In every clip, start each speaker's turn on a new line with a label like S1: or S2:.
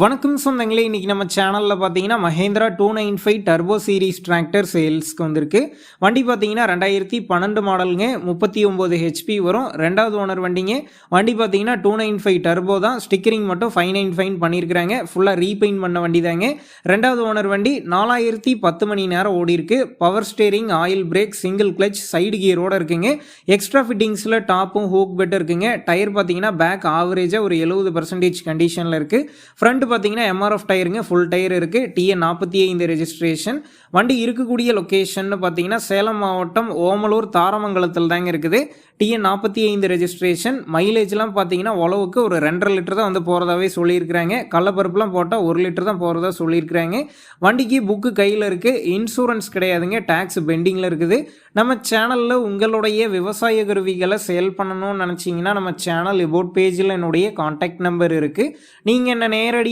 S1: வணக்கம் சொந்தங்களே இன்றைக்கி நம்ம சேனலில் பார்த்தீங்கன்னா Mahindra two nine five turbo series tractor சேல்ஸ்க்கு வந்திருக்கு. வண்டி பார்த்தீங்கன்னா ரெண்டாயிரத்தி பன்னெண்டு மாடலுங்க முப்பத்தி ஒம்பது ஹெச்பி வரும். ரெண்டாவது ஓனர் வண்டிங்க வண்டி பார்த்தீங்கன்னா டூ நைன் ஃபைவ் டர்போ தான். ஸ்டிக்கரிங் மட்டும் ஃபைவ் நைன் ஃபைன் பண்ணியிருக்கிறாங்க ஃபுல்லாக ரீபெயிண்ட் பண்ண வண்டி தாங்க ரெண்டாவது ஓனர் வண்டி நாலாயிரத்தி பத்து மணி நேரம் ஓடி இருக்கு power steering oil brake single clutch side கியரோடு இருக்குங்க. எக்ஸ்ட்ரா ஃபிட்டிங்ஸில் டாப்பும் ஹூக் பெட் இருக்குங்க. டயர் பார்த்தீங்கன்னா பேக் ஆவரேஜாக ஒரு எழுபது பர்சன்டேஜ் கண்டிஷனில் இருக்குது ஃப்ரண்ட் பார்த்தீங்கன்னா எம்ஆர்எஃப் டயருங்க. ஃபுல் டயர் இருக்குது டிஎன் நாற்பத்தி ஐந்து ரெஜிஸ்ட்ரேஷன் வண்டி இருக்கக்கூடிய லொக்கேஷன் பார்த்தீங்கன்னா சேலம் மாவட்டம் ஓமலூர் தாரமங்கலத்தில் தாங்க இருக்குது. டிஎன் நாற்பத்தி ஐந்து ரெஜிஸ்ட்ரேஷன் மைலேஜ்லாம் பார்த்தீங்கன்னா உழவுக்கு ஒரு ரெண்டரை லிட்டர் தான் வந்து போகிறதாவே சொல்லியிருக்கிறாங்க. கடலப்பருப்புலாம் போட்டால் ஒரு லிட்டர் தான் போகிறதா சொல்லியிருக்கிறாங்க. வண்டிக்கு புக்கு கையில் இருக்குது இன்சூரன்ஸ் கிடையாதுங்க. டேக்ஸ் பெண்டிங்கில் இருக்குது. நம்ம சேனலில் உங்களுடைய விவசாய கருவிகளை சேல் பண்ணணும்னு நினச்சிங்கன்னா நம்ம சேனல் இபோட் பேஜில் என்னுடைய கான்டாக்ட் நம்பர் இருக்குது நீங்கள் என்ன நேரடி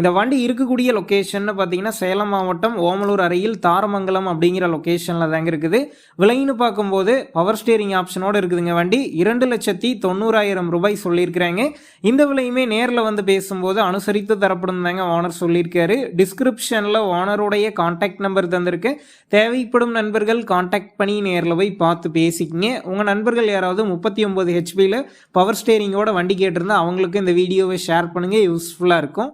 S1: இந்த வண்டி இருக்கக்கூடிய லொக்கேஷன்னு பார்த்தீங்கன்னா சேலம் மாவட்டம் ஓமலூர் அருகில் தாரமங்கலம் அப்படிங்கிற லொக்கேஷனில் தாங்க இருக்குது. விலைன்னு பார்க்கும்போது பவர் ஸ்டேரிங் ஆப்ஷனோடு இருக்குதுங்க வண்டி. இரண்டு லட்சத்தி தொண்ணூறாயிரம் ரூபாய் சொல்லியிருக்கிறாங்க. இந்த விலையுமே நேரில் வந்து பேசும்போது அனுசரித்து தரப்படும் தாங்க ஓனர் சொல்லியிருக்காரு. டிஸ்கிரிப்ஷனில் ஓனருடைய காண்டாக்ட் நம்பர் தந்திருக்கு. தேவைப்படும் நண்பர்கள் காண்டாக்ட் பண்ணி நேரில் போய் பார்த்து பேசிக்கிங்க. உங்கள் நண்பர்கள் யாராவது முப்பத்தி ஒம்பது ஹெச்பியில் பவர் ஸ்டேரிங்கோட வண்டி கேட்டிருந்தா அவங்களுக்கு இந்த வீடியோவை ஷேர் பண்ணுங்கள் யூஸ்ஃபுல்லாக இருக்கும்.